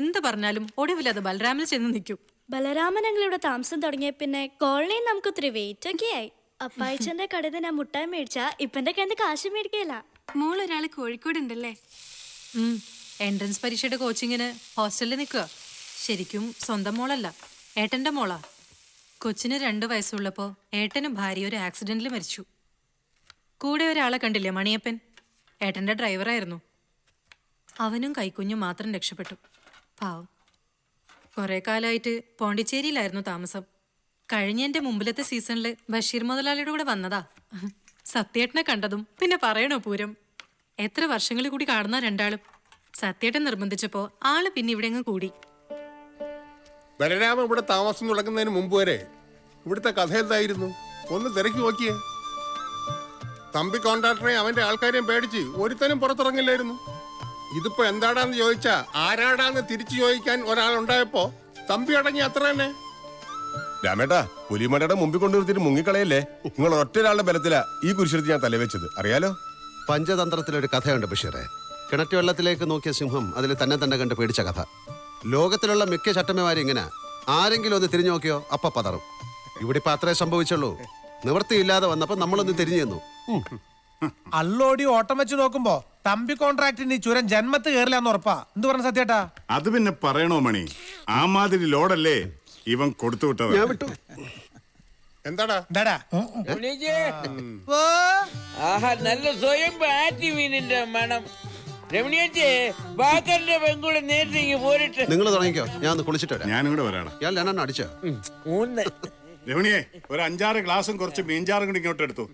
എന്ത് പറഞ്ഞാലും ഒടുവിൽ അത് ബലരാമിൽ ചെന്ന് നിൽക്കും. ബലരാമൻ ഞങ്ങളിവിടെ താമസം തുടങ്ങിയ പിന്നെ കോളനിയിൽ നമുക്ക് ഒത്തിരി വെയിറ്റ് ഒക്കെ ആയി. അപ്പായച്ചന്റെ കടയിൽ നിന്ന് ഞാൻ മുട്ടായി മേടിച്ചാ? ഇപ്പന്റെ കയ്യിൽ നിന്ന് കാശ് മേടിക്കല. മോൾ ഒരാൾ കോഴിക്കോട് ഉണ്ടല്ലേ? എൻട്രൻസ് പരീക്ഷയുടെ കോച്ചിങ്ങിന് ഹോസ്റ്റലിൽ നിൽക്കുക ശരിക്കും സ്വന്തം മോളല്ല ഏട്ടന്റെ മോളാ. കൊച്ചിന് രണ്ട് വയസ്സുള്ളപ്പോൾ ഏട്ടനും ഭാര്യ ഒരു ആക്സിഡന്റിൽ മരിച്ചു. കൂടെ ഒരാളെ കണ്ടില്ലേ മണിയപ്പൻ? ഏട്ടന്റെ ഡ്രൈവറായിരുന്നു അവനും കൈക്കുഞ്ഞും മാത്രം രക്ഷപ്പെട്ടു. പാവം. കുറെ കാലമായിട്ട് പോണ്ടിച്ചേരിയിലായിരുന്നു താമസം. കഴിഞ്ഞ എന്റെ മുമ്പിലത്തെ സീസണിൽ ബഷീർ മുതലാളിയുടെ കൂടെ വന്നതാ. സത്യേട്ടനെ കണ്ടതും പിന്നെ പറയണോ പൂരം? എത്ര വർഷങ്ങളിൽ കൂടി കാണുന്ന രണ്ടാളും. സത്യേട്ടൻ നിർബന്ധിച്ചപ്പോ ആൾ പിന്നെ ഇവിടെ അങ്ങ് കൂടി. ബലരാമൻ ഇവിടെ താമസം തുടങ്ങുന്നതിന് മുമ്പ് വരെ ഇവിടുത്തെ കഥ എന്തായിരുന്നു? ഒന്ന് തിരക്കി നോക്കിയേ. തമ്പി കോൺട്രാക്ടറെയും അവന്റെ ആൾക്കാരെയും പേടിച്ച് ഒരുത്തനും പുറത്തിറങ്ങില്ലായിരുന്നു. ഇതിപ്പോ എന്താടാന്ന് ചോദിച്ചാ ആരാടാന്ന് തിരിച്ചു ചോദിക്കാൻ ഒരാളുണ്ടായപ്പോ തമ്പി അടങ്ങി അത്ര തന്നെ. രാമേട്ടാ പുലിമടയുടെ മുമ്പിൽ കൊണ്ടുവരുത്തിട്ട് മുങ്ങിക്കളയല്ലേ? നിങ്ങൾ ഒറ്റ ഒരാളുടെ ബലത്തിലാ ഈ കുരിശെടുത്ത് ഞാൻ തലവെച്ചത്. അറിയാലോ? പഞ്ചതന്ത്രത്തിലൊരു കഥയുണ്ട് ബഷീറെ. കിണറ്റുവെള്ളത്തിലേക്ക് നോക്കിയ സിംഹം അതിൽ തന്നെ തന്നെ കണ്ട് പേടിച്ച കഥ. ലോകത്തിലുള്ള മിക്ക ചട്ടമ്മമാരും ഇങ്ങനെ. ആരെങ്കിലും ഒന്ന് തിരിഞ്ഞു നോക്കിയോ അപ്പ പതറും. ഇവിടെ ഇപ്പൊ അത്രേ സംഭവിച്ചുള്ളൂ. നിവൃത്തിയില്ലാതെ വന്നപ്പോ നമ്മളൊന്ന് തിരിഞ്ഞു തന്നു അള്ളോടി ഓട്ടം വെച്ച് നോക്കുമ്പോ തമ്പി കോൺട്രാക്ടിന് ഈ ചുരം ജന്മത്ത് കയറില്ലാന്ന് ഉറപ്പാ. എന്ത് പറഞ്ഞ സത്യേട്ടാ? അത് പിന്നെ പറയണോ മണി? ആ മാതിരി ലോഡല്ലേ ഇവൻ കൊടുത്തു വിട്ടത് ഞാൻ വിട്ടു. എന്താടാ? എന്താടാ? ഓ, ആഹാ നല്ല സ്വയം ആറ്റി മീനിന്റെ മണം. രമണിയച്ചേ വാക്കറിന്റെ പെൺകുളി നേരിട്ട് ഇങ്ങ് പോരിട്ട്. നിങ്ങൾ തുടങ്ങിക്കോ. ഞാൻ ഒന്ന് കുളിച്ചിട്ട് വരാം. ഞാനും കൂടെ വരാടാ. ഞാൻ രണ്ടെണ്ണം അടിച്ചോ മൂന്ന് രമണിയെ ഒരു അഞ്ചാറ് ഗ്ലാസും കുറച്ച് മീൻചാറും കൂടി ഇങ്ങോട്ട് എടുത്തു.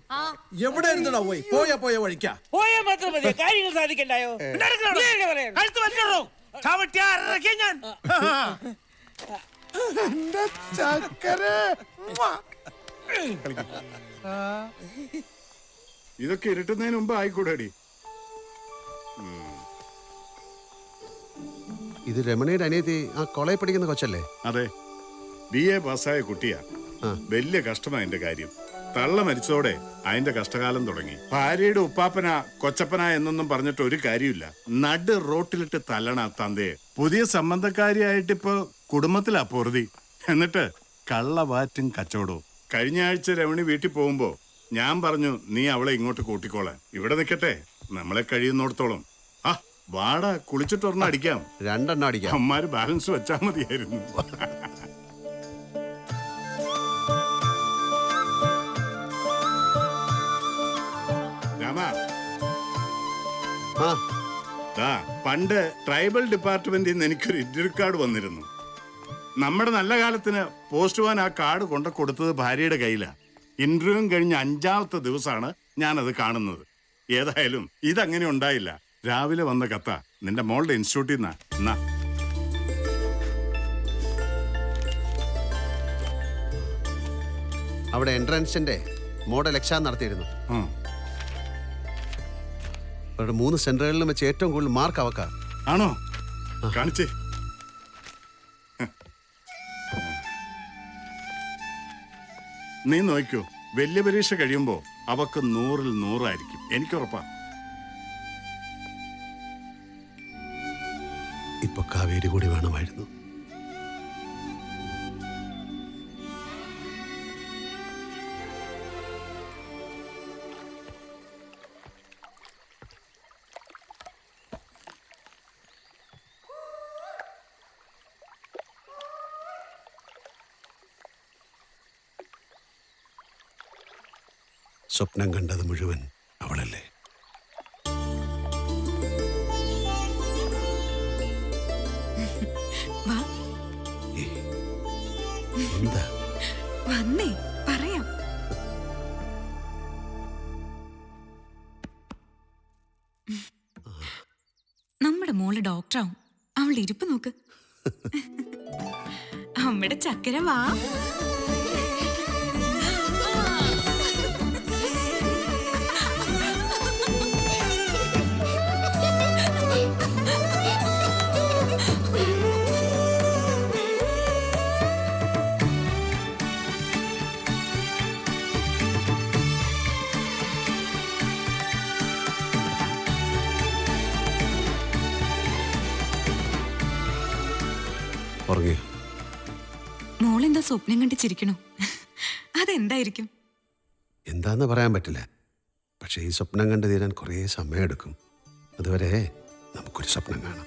എവിടെ ഇരുന്നടാ പോയി? പോയ പോയ വഴിക്കാ. പോയാൽ മാത്രം മതി കാര്യങ്ങൾ സാധിക്കണ്ടായോ? നീ അല്ലേ പറയണം? കഴുത്ത് വലിക്കണോ? ചവിട്ടിയാ ഇറക്കിയ ഞാൻ. ഇതൊക്കെ ഇരുട്ടുന്നതിന് മുമ്പ് ആയിക്കൂടെടി. ഇത് രമണിയുടെ അനിയത്തി ആ കോളേജ് പഠിക്കുന്ന കൊച്ചല്ലേ? അതെ. ബി എ പാസ്സായ കുട്ടിയാ. വലിയ കഷ്ടമാ എന്റെ കാര്യം. തള്ള മരിച്ചതോടെ അതിന്റെ കഷ്ടകാലം തുടങ്ങി. ഭാര്യയുടെ ഉപ്പാപ്പന കൊച്ചപ്പന എന്നൊന്നും പറഞ്ഞിട്ട് ഒരു കാര്യമില്ല നട് റോട്ടിലിട്ട് തല്ലണ തന്തയെ. പുതിയ സംബന്ധക്കാരിയായിട്ട് ഇപ്പൊ കുടുംബത്തിലാ പൊറുതി. എന്നിട്ട് കള്ളവാറ്റും കച്ചവടവും. കഴിഞ്ഞ ആഴ്ച രമണി വീട്ടിൽ പോകുമ്പോ ഞാൻ പറഞ്ഞു നീ അവളെ ഇങ്ങോട്ട് കൂട്ടിക്കോളാൻ. ഇവിടെ നിൽക്കട്ടെ നമ്മളെ കഴിയുന്നിടത്തോളം. ആ വാടാ കുളിച്ചിട്ടൊരെണ്ണം അടിക്കാം. രണ്ടെണ്ണം അടിക്കാം. അമ്മമാര് ബാലൻസ് വെച്ചാൽ മതിയായിരുന്നു. ദാ പണ്ട് ട്രൈബൽ ഡിപ്പാർട്ട്മെന്റിൽ നിന്ന് എനിക്കൊരു ഇന്റർവ്യൂ കാർഡ് വന്നിരുന്നു. നമ്മുടെ നല്ല കാലത്തിന് പോസ്റ്റ്മാൻ ആ കാർഡ് കൊണ്ട കൊടുത്തത് ഭാര്യയുടെ കയ്യിലാണ് ഇന്റർവ്യൂ കഴിഞ്ഞ അഞ്ചാമത്തെ ദിവസമാണ് ഞാനത് കാണുന്നത്. ഏതായാലും ഇതങ്ങനെ ഉണ്ടായില്ല. രാവിലെ വന്ന കത്ത. നിന്റെ മോളുടെ ഇൻസ്റ്റിറ്റ്യൂട്ടിൽ നിന്നാ. അവിടെ എൻട്രൻസിന്റെ മോഡൽ എക്സാം നടത്തിയിരുന്നു. അവരുടെ മൂന്ന് സെന്ററുകളിലും വെച്ച് ഏറ്റവും കൂടുതൽ മാർക്ക് അവക്ക. ആണോ? കാണിച്ചേ. നീ നോക്കൂ വലിയ പരീക്ഷ കഴിയുമ്പോ അവക്ക് നൂറിൽ നൂറായിരിക്കും. എനിക്കുറപ്പാ. ഇപ്പൊ കാവേരി കൂടി വേണമായിരുന്നു. സ്വപ്നം കണ്ടത് മുഴുവൻ അവളല്ലേ? എന്താ? വന്നേ പറയാം. നമ്മുടെ മോൾ ഡോക്ടറാവും. അവളുടെ ഇരിപ്പ് നോക്ക്. അമ്മയുടെ ചക്കര വാ. ഉറങ്ങിയോ മോളെന്താ സ്വപ്നം കണ്ട് ചിരിക്കണു? അതെന്തായിരിക്കും? എന്താന്ന് പറയാൻ പറ്റില്ല. പക്ഷേ ഈ സ്വപ്നം കണ്ടു തീരാൻ കുറേ സമയമെടുക്കും. അതുവരെ നമുക്കൊരു സ്വപ്നം കാണാം.